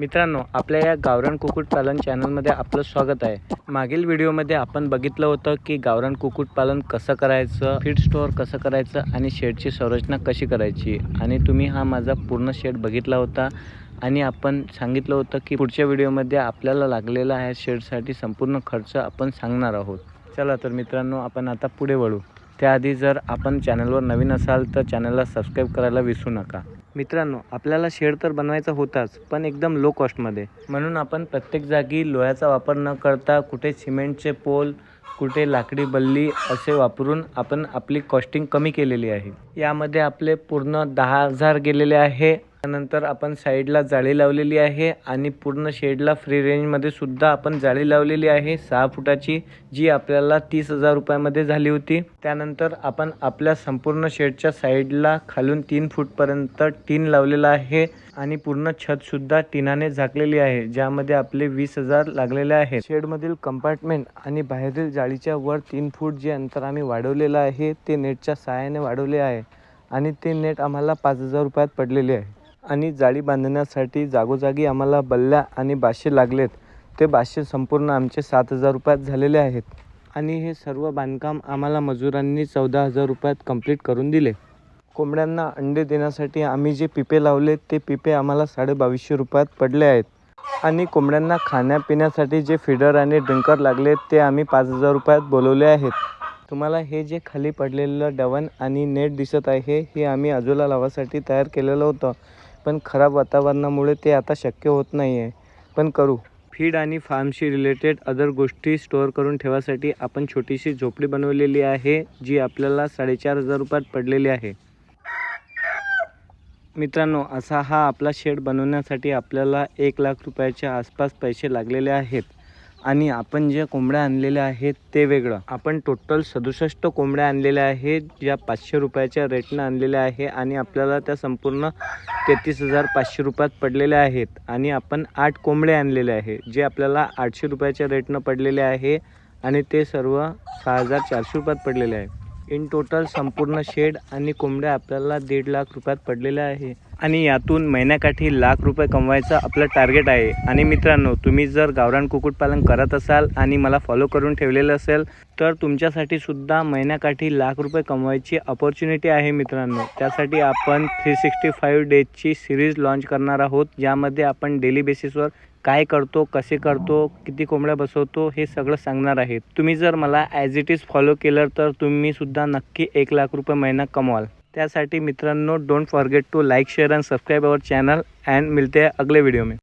मित्रांनो आपल्या या गावरान कुक्कुटपालन चॅनलमध्ये आपलं स्वागत आहे. मागील व्हिडिओमध्ये आपण बघितलं होतं की गावरान कुक्कुटपालन कसं करायचं फीड स्टोअर कसं करायचं आणि शेडची संरचना कशी करायची. आणि तुम्ही हा माझा पूर्ण शेड बघितला होता आणि आपण सांगितलं होतं की पुढच्या व्हिडिओमध्ये आपल्याला लागलेला ह्या शेडसाठी संपूर्ण खर्च आपण सांगणार आहोत. चला तर मित्रांनो आपण आता पुढे वळू. त्याआधी जर आपण चॅनलवर नवीन असाल तर चॅनलला सबस्क्राईब करायला विसरू नका. मित्रांनो आपल्याला शेड तर बनवायचा होताच पण एकदम लो कॉस्टमध्ये म्हणून आपण प्रत्येक जागी लोह्याचा वापर न करता कुठे सिमेंटचे पोल कुठे लाकडी बल्ली असे वापरून आपण आपली कॉस्टिंग कमी केलेली आहे. यामध्ये आपले पूर्ण दहा हजार गेलेले आहे. त्यानंतर आपण साईडला जाळी लावलेली आहे आणि पूर्ण शेडला फ्री रेंजमध्ये सुद्धा आपण जाळी लावलेली आहे. सहा फुटाची जी आपल्याला तीस हजार रुपयामध्ये झाली होती. त्यानंतर आपण आपल्या संपूर्ण शेडच्या साईडला खालून तीन फूटपर्यंत टीन लावलेला आहे आणि पूर्ण छतसुद्धा टिनाने झाकलेली आहे ज्यामध्ये आपले वीस हजार लागलेले आहेत. शेडमधील कंपार्टमेंट आणि बाहेरील जाळीच्या वर तीन फूट जे अंतर आम्ही वाढवलेलं आहे ते नेटच्या सहाय्याने वाढवले आहे आणि ते नेट आम्हाला पाच हजार रुपयात पडलेले आहे. आणि जाळी बांधण्यासाठी जागोजागी आम्हाला बल्ल्या आणि बाशे लागलेत. ते बाशे संपूर्ण आमचे सात हजार रुपयात झालेले आहेत. आणि हे सर्व बांधकाम आम्हाला मजुरांनी चौदा हजार रुपयात कंप्लीट करून दिले. कोंबड्यांना अंडे देण्यासाठी आम्ही जे पिपे लावले ते पिपे आम्हाला साडे बावीसशे रुपयात पडले आहेत. आणि कोंबड्यांना खाण्यापिण्यासाठी जे फिडर आणि ड्रिंकर लागले ते आम्ही पाच हजार रुपयात बोलवले आहेत. तुम्हाला हे जे खाली पडलेलं डवन आणि नेट दिसत आहे हे आम्ही आजूला लावासाठी तयार केलेलं होतं. पण खराब वातावरणामुळे ते आता शक्य होत नाही आहे पण करू. फीड आणि फार्मशी रिलेटेड अदर गोष्टी स्टोअर करून ठेवासाठी आपण छोटीशी झोपडी बनवलेली आहे जी आपल्याला साडेचार हजार रुपयात पडलेली आहे. मित्रांनो असा हा आपला शेड बनवण्यासाठी आपल्याला एक लाख रुपयाच्या आसपास पैसे लागलेले आहेत. आणि आपण जे कोंबड्या आणलेल्या आहेत ते वेगळं. आपण टोटल सदुसष्ट कोंबड्या आणलेल्या आहेत ज्या पाचशे रुपयाच्या रेटनं आणलेल्या आहे आणि आपल्याला त्या संपूर्ण तेहतीस हजार पाचशे रुपयात पडलेल्या आहेत. आणि आपण आठ कोंबड्या आणलेले आहे जे आपल्याला आठशे रुपयाच्या रेटनं पडलेले आहे आणि ते सर्व सहा हजार चारशे रुपयात पडलेले आहे इन टोटल संपूर्ण शेड आणि कोंबड्या आपल्याला दीड लाख रुपयात पडलेल्या आहे. आणि यातून महिन्याकाठी लाख रुपये कमवायचं आपलं टार्गेट आहे. आणि मित्रांनो तुम्ही जर गावरान कुक्कुटपालन करत असाल आणि मला फॉलो करून ठेवलेलं असेल तर तुमच्यासाठी सुद्धा महिन्याकाठी लाख रुपये कमवायची अपॉर्च्युनिटी आहे मित्रांनो. त्यासाठी आपण थ्री सिक्स्टी फाईव्ह डेजची सिरीज लॉन्च करणार आहोत ज्यामध्ये आपण डेली बेसिसवर काय करतो कसे करतो किती कोंबड्या बसवतो हे सगळं सांगणार आहे तुम्ही जर मला ॲज इट इज फॉलो केलं तर तुम्ही सुद्धा नक्की एक लाख रुपये महिना कमवाल. त्यासाठी मित्रांनो don't forget to like share and subscribe our channel and मिळते अगले व्हिडिओ मी.